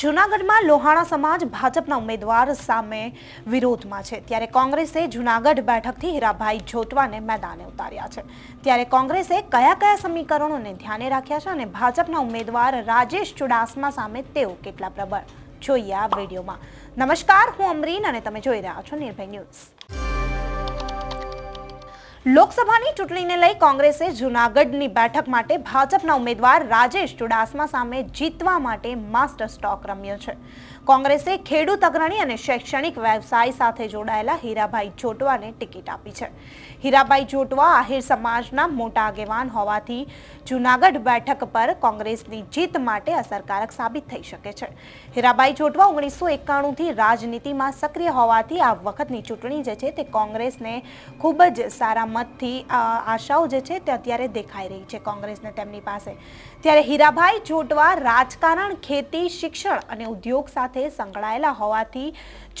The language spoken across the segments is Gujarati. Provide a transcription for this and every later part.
જૂનાગઢમાં લોહાણા સમાજ ભાજપના ઉમેદવાર સામે વિરોધમાં છે. ત્યારે કોંગ્રેસે જૂનાગઢ બેઠકથી હીરાભાઈ જોટવાને મેદાને ઉતાર્યા છે. ત્યારે કોંગ્રેસે કયા કયા સમીકરણોને ધ્યાને રાખ્યા છે અને ભાજપના ઉમેદવાર રાજેશ ચુડાસમા સામે તેઓ કેટલા પ્રબળ? જોઈએ આ વિડીયોમાં. નમસ્કાર, હું અમરીન અને તમે જોઈ રહ્યા છો નિર્ભય ન્યૂઝ. લોકસભાની ચૂંટણીને લઈ કોંગ્રેસે જૂનાગઢની બેઠક માટે ભાજપના ઉમેદવાર રાજેશ ચુડાસમા સામે જીતવા માટે માસ્ટર સ્ટોક રમ્યો છે. કોંગ્રેસે ખેડૂત અગ્રણી અને શૈક્ષણિક વ્યવસાય સાથે જોડાયેલા હીરાભાઈ જોટવાને ટિકિટ આપી છે. હીરાભાઈ જોટવા આહિર સમાજના મોટા આગેવાન હોવાથી જૂનાગઢ બેઠક પર કોંગ્રેસની જીત માટે અસરકારક સાબિત થઈ શકે છે. હીરાભાઈ જોટવા ઓગણીસો એકાણુંથી રાજનીતિમાં સક્રિય હોવાથી આ વખતની ચૂંટણી જે છે તે કોંગ્રેસને ખૂબ જ સારા મતથી આશાઓ જે છે તે અત્યારે દેખાઈ રહી છે કોંગ્રેસને તેમની પાસે. ત્યારે હીરાભાઈ જોટવા રાજકારણ, ખેતી, શિક્ષણ અને ઉદ્યોગ સાથે સંકળાયેલા હોવાથી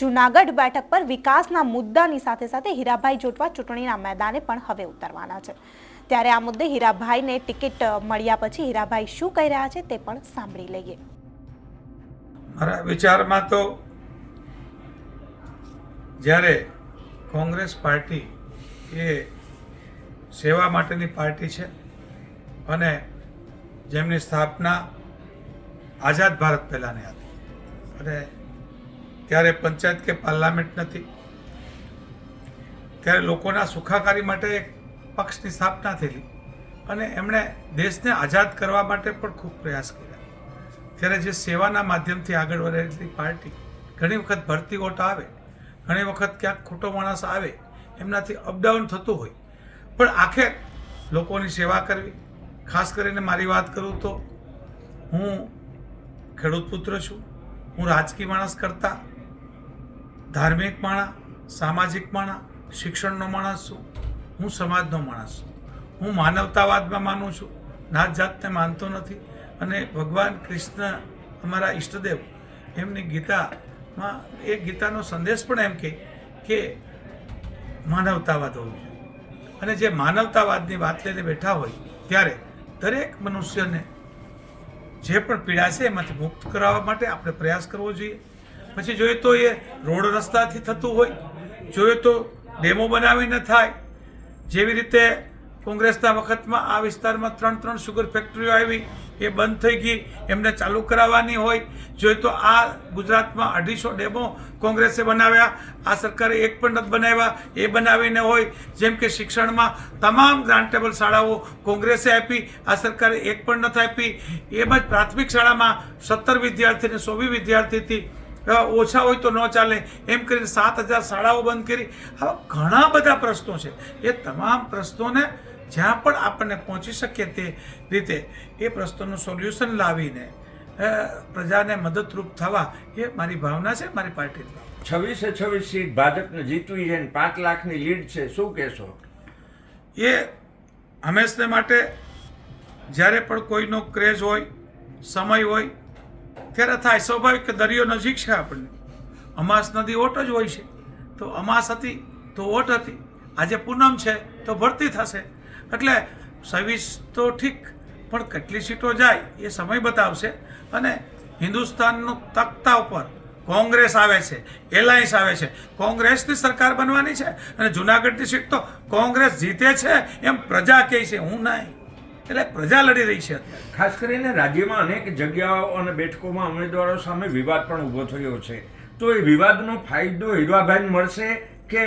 જૂનાગઢ બેઠક પર વિકાસના મુદ્દાની સાથે સાથે હીરાભાઈ જોટવા ચૂંટણીના મેદાને પણ હવે ઉતરવાના છે. ત્યારે આ મુદ્દે હીરાભાઈને ટિકિટ મળ્યા પછી હીરાભાઈ શું કહી રહ્યા છે તે પણ સાંભળી લઈએ. મારા વિચારમાં તો જ્યારે કોંગ્રેસ પાર્ટી એ સેવા માટેની પાર્ટી છે અને જેમની સ્થાપના આઝાદ ભારત પહેલાંની હતી. અને ત્યારે પંચાયત કે પાર્લામેન્ટ નથી. ત્યારે લોકોના સુખાકારી માટે એક પક્ષની સ્થાપના થયેલી અને એમણે દેશને આઝાદ કરવા માટે પણ ખૂબ પ્રયાસ કર્યા. ત્યારે જે સેવાના માધ્યમથી આગળ વધેલી પાર્ટી, ઘણી વખત ભરતી ઓટ આવે, ઘણી વખત ક્યાંક ખોટો માણસ આવે, એમનાથી અપડાઉન થતું હોય. પણ આખે લોકોની સેવા કરવી, ખાસ કરીને મારી વાત કરું તો હું ખેડૂત પુત્ર છું. હું રાજકીય માણસ કરતા, ધાર્મિક માણસ, સામાજિક માણસ, શિક્ષણનો માણસ છું, હું સમાજનો માણસ છું. હું માનવતાવાદમાં માનું છું, નાત જાતને માનતો નથી. અને ભગવાન કૃષ્ણ અમારા ઈષ્ટદેવ, એમની ગીતામાં એ ગીતાનો સંદેશ પણ એમ કહે કે માનવતાવાદ હોવું જોઈએ. અને જે માનવતાવાદની વાત લઈને બેઠા હોય, ત્યારે દરેક મનુષ્યને જે પણ પીડા છે એમાંથી મુક્ત કરાવવા માટે આપણે પ્રયાસ કરવો જોઈએ. પછી જોઈએ તો એ રોડ રસ્તાથી થતું હોય, જોઈએ તો ડેમો બનાવીને થાય. જેવી રીતે કોંગ્રેસના વખતમાં આ વિસ્તારમાં ત્રણ ત્રણ શુગર ફેક્ટરીઓ આવી એ બંધ થઈ ગઈ. એમને ચાલુ કરાવવાની હોય. જોઈએ તો આ ગુજરાતમાં અઢીસો ડેમો કોંગ્રેસે બનાવ્યા. આ સરકારે એક પણ નથી બનાવ્યા. એ બનાવીને હોય, જેમ કે શિક્ષણમાં તમામ ગ્રાન્ટેબલ શાળાઓ કોંગ્રેસે આપી. આ સરકારે એક પણ નથી આપી. એમ જ પ્રાથમિક શાળામાં સત્તર વિદ્યાર્થી સોવી વિદ્યાર્થીથી ઓછા હોય તો ન ચાલે. એમ કરીને સાત હજાર શાળાઓ બંધ કરી. આવા ઘણા બધા પ્રશ્નો છે. એ તમામ પ્રશ્નોને જ્યાં પણ આપણને પહોંચી શકીએ તે રીતે એ પ્રશ્નોનું સોલ્યુશન લાવીને પ્રજાને મદદરૂપ થવા એ મારી ભાવના છે મારી પાર્ટીની છવ્વીસે છવ્વીસ સીટ ભાજપને જીતવી છે પાંચ લાખની લીડ છે શું કહેશો? એ હંમેશને માટે જ્યારે પણ કોઈનો ક્રેઝ હોય સમય હોય ત્યારે થાય સ્વાભાવિક કે દરિયો નજીક છે આપણને. અમાસ નદી ઓટ જ હોય છે. તો અમાસ હતી તો ઓટ હતી. આજે પૂનમ છે તો ભરતી થશે. એટલે સર્વિસ તો ઠીક, પણ કેટલી સીટો જાય એ સમય બતાવશે. અને હિન્દુસ્તાનનું તખ્તા ઉપર કોંગ્રેસ આવે છે, એલાયન્સ આવે છે. કોંગ્રેસની સરકાર બનવાની છે અને જુનાગઢની સીટ તો કોંગ્રેસ જીતે છે એમ પ્રજા કહે છે. હું નહીં. એટલે પ્રજા લડી રહી છે ખાસ કરીને રાજ્યમાં અનેક જગ્યાઓ અને બેઠકોમાં ઉમેદવારો સામે વિવાદ પણ ઊભો થયો છે. તો એ વિવાદનો ફાયદો હીરાભાઈને મળશે કે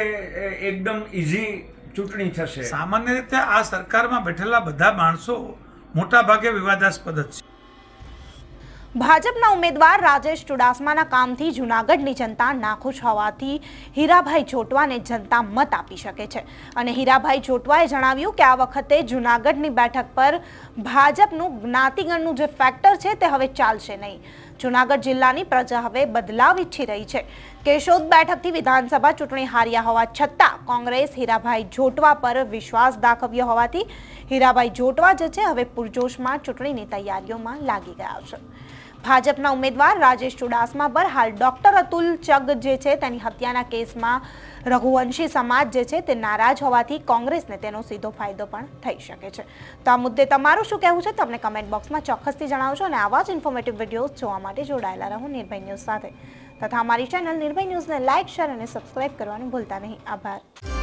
એકદમ ઇઝી ચૂંટણી થશે. સામાન્ય રીતે આ સરકારમાં બેઠેલા બધા માણસો મોટા ભાગે વિવાદાસ્પદ જ છે. ભાજપના ઉમેદવાર રાજેશ ચુડાસમાના કામથી જૂનાગઢની જનતા નાખુશ હોવાથી હીરાભાઈ જોટવાને જનતા મત આપી શકે છે. અને હીરાભાઈ જોટવાએ જણાવ્યું કે આ વખતે જૂનાગઢની બેઠક પર ભાજપનું જ્ઞાતિગણનું જે ફેક્ટર છે તે હવે ચાલશે નહીં. જૂનાગઢ જિલ્લાની પ્રજા હવે બદલાવ ઈચ્છી રહી છે. કેશોદ બેઠકથી વિધાનસભા ચૂંટણી હાર્યા હોવા છતાં કોંગ્રેસ હીરાભાઈ જોટવા પર વિશ્વાસ દાખવ્યો હોવાથી હીરાભાઈ જોટવા જે છે, હવે પૂરજોશમાં ચૂંટણીની તૈયારીઓમાં લાગી ગયા છે. ભાજપના ઉમેદવાર રાજેશ ચુડાસમા પર હાલ ડોક્ટર અતુલ ચગ જે છે તેની હત્યાના કેસમાં રઘુવંશી સમાજ જે છે તે નારાજ હોવાથી કોંગ્રેસને તેનો સીધો ફાયદો પણ થઈ શકે છે. તો આ મુદ્દે તમારું શું કહેવું છે? તમને કમેન્ટ બોક્સમાં ચોક્કસથી જણાવજો અને આવા જ ઇન્ફોર્મેટિવ વિડીયોઝ જોવા માટે જોડાયેલા રહો નિર્ભય ન્યૂઝ સાથે. તથા અમારી ચેનલ નિર્ભય ન્યૂઝને લાઇક શેર અને સબસ્ક્રાઇબ કરવાનું ભૂલતા નહીં. આભાર.